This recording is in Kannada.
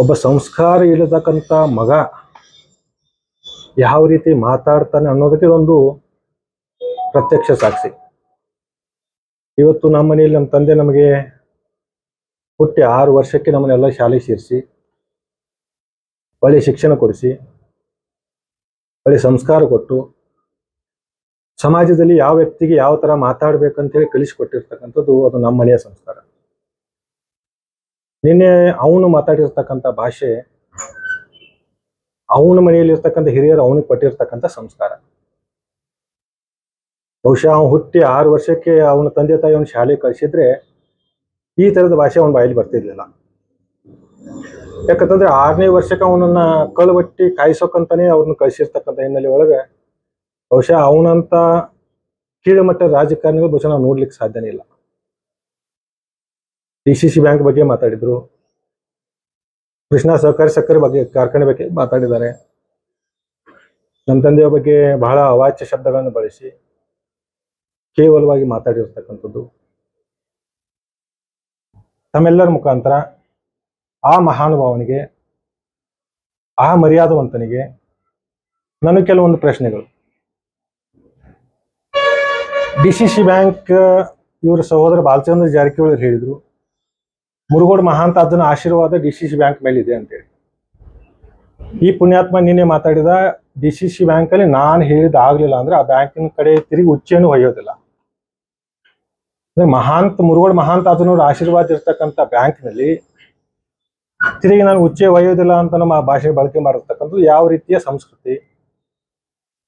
ಒಬ್ಬ ಸಂಸ್ಕಾರ ಇಲ್ಲತಕ್ಕಂಥ ಮಗ ಯಾವ ರೀತಿ ಮಾತಾಡ್ತಾನೆ ಅನ್ನೋದಕ್ಕೆ ಒಂದು ಪ್ರತ್ಯಕ್ಷ ಸಾಕ್ಷಿ. ಇವತ್ತು ನಮ್ಮ ಮನೆಯಲ್ಲಿ ನಮ್ಮ ತಂದೆ ನಮಗೆ ಹುಟ್ಟಿ ಆರು ವರ್ಷಕ್ಕೆ ನಮ್ಮನ್ನೆಲ್ಲ ಶಾಲೆ ಸೇರಿಸಿ, ಒಳ್ಳೆ ಶಿಕ್ಷಣ ಕೊಡಿಸಿ, ಒಳ್ಳೆ ಸಂಸ್ಕಾರ ಕೊಟ್ಟು, ಸಮಾಜದಲ್ಲಿ ಯಾವ ವ್ಯಕ್ತಿಗೆ ಯಾವ ತರ ಮಾತಾಡಬೇಕಂತೇಳಿ ಕಲಿಸಿಕೊಟ್ಟಿರ್ತಕ್ಕಂಥದ್ದು ಅದು ನಮ್ಮ ಮನೆಯ ಸಂಸ್ಕಾರ. ನಿನ್ನೆ ಅವನು ಮಾತಾಡಿರ್ತಕ್ಕಂಥ ಭಾಷೆ, ಅವನ ಮನೆಯಲ್ಲಿ ಇರ್ತಕ್ಕಂಥ ಹಿರಿಯರು ಅವನಿಗೆ ಕೊಟ್ಟಿರ್ತಕ್ಕಂಥ ಸಂಸ್ಕಾರ. ಬಹುಶಃ ಅವನು ಹುಟ್ಟಿ ಆರು ವರ್ಷಕ್ಕೆ ಅವನ ತಂದೆ ತಾಯಿ ಅವನ ಶಾಲೆಗೆ ಕಳಿಸಿದ್ರೆ ಈ ತರದ ಭಾಷೆ ಅವನ ಬಾಯಲ್ಲಿ ಬರ್ತಿರ್ಲಿಲ್ಲ. ಯಾಕಂತಂದ್ರೆ ಆರನೇ ವರ್ಷಕ್ಕೆ ಅವನನ್ನ ಕಳುಬಟ್ಟಿ ಕಾಯಿಸೋಕಂತಾನೆ ಅವ್ರನ್ನ ಕಳಿಸಿರ್ತಕ್ಕಂಥ ಹಿನ್ನೆಲೆ ಒಳಗೆ ಬಹುಶಃ ಅವನಂತ ಕೀಳುಮಟ್ಟದ ರಾಜಕಾರಣಿಗಳು ಬಹುಶಃ ನಾವು ನೋಡ್ಲಿಕ್ಕೆ ಸಾಧ್ಯನೇ ಇಲ್ಲ. ಡಿ ಬ್ಯಾಂಕ್ ಬಗ್ಗೆ ಮಾತಾಡಿದ್ರು. ಕೃಷ್ಣ ಸಹಕಾರಿ ಸಕ್ಕರೆ ಬಗ್ಗೆ ಕಾರ್ಖಾನೆ ಬಗ್ಗೆ ಮಾತಾಡಿದ್ದಾರೆ. ನಮ್ಮ ತಂದೆಯ ಬಗ್ಗೆ ಬಹಳ ಅವಾಚ್ಯ ಶಬ್ದಗಳನ್ನು ಬಳಸಿ ಕೇವಲವಾಗಿ ಮಾತಾಡಿರ್ತಕ್ಕಂಥದ್ದು. ತಮ್ಮೆಲ್ಲರ ಮುಖಾಂತರ ಆ ಮಹಾನುಭಾವನಿಗೆ, ಆ ಮರ್ಯಾದವಂತನಿಗೆ ನನಗೆ ಕೆಲವೊಂದು ಪ್ರಶ್ನೆಗಳು. ಡಿ ಸಿ ಸಿ ಬ್ಯಾಂಕ್ ಇವರ ಸಹೋದರ ಬಾಲಚಂದ್ರ ಜಾರಕಿಹೊಳಿ ಹೇಳಿದ್ರು. ಮುರುಗೋಡು ಮಹಾಂತ ಅದನ್ನ ಆಶೀರ್ವಾದ ಡಿ ಸಿ ಸಿ ಬ್ಯಾಂಕ್ ಮೇಲೆ ಇದೆ ಅಂತೇಳಿ. ಈ ಪುಣ್ಯಾತ್ಮ ನಿನ್ನೆ ಮಾತಾಡಿದ ಡಿ ಸಿ ಸಿ ಬ್ಯಾಂಕ್ ಅಲ್ಲಿ ನಾನು ಹೇಳಿದ ಆಗ್ಲಿಲ್ಲ ಅಂದ್ರೆ ಆ ಬ್ಯಾಂಕಿನ ಕಡೆ ತಿರುಗಿ ಉಚ್ಚೇನು ಒಯ್ಯೋದಿಲ್ಲ ಮಹಾಂತ, ಮುರುಗೋಡು ಮಹಾಂತ ಅದನ್ನವ್ರ ಆಶೀರ್ವಾದ ಇರ್ತಕ್ಕಂಥ ಬ್ಯಾಂಕ್ನಲ್ಲಿ ತಿರುಗಿ ನಾನು ಉಚ್ಚೆ ಒಯ್ಯೋದಿಲ್ಲ ಅಂತ ನಮ್ಮ ಭಾಷೆ ಬಳಕೆ ಮಾಡಿರ್ತಕ್ಕಂಥದ್ದು ಯಾವ ರೀತಿಯ ಸಂಸ್ಕೃತಿ?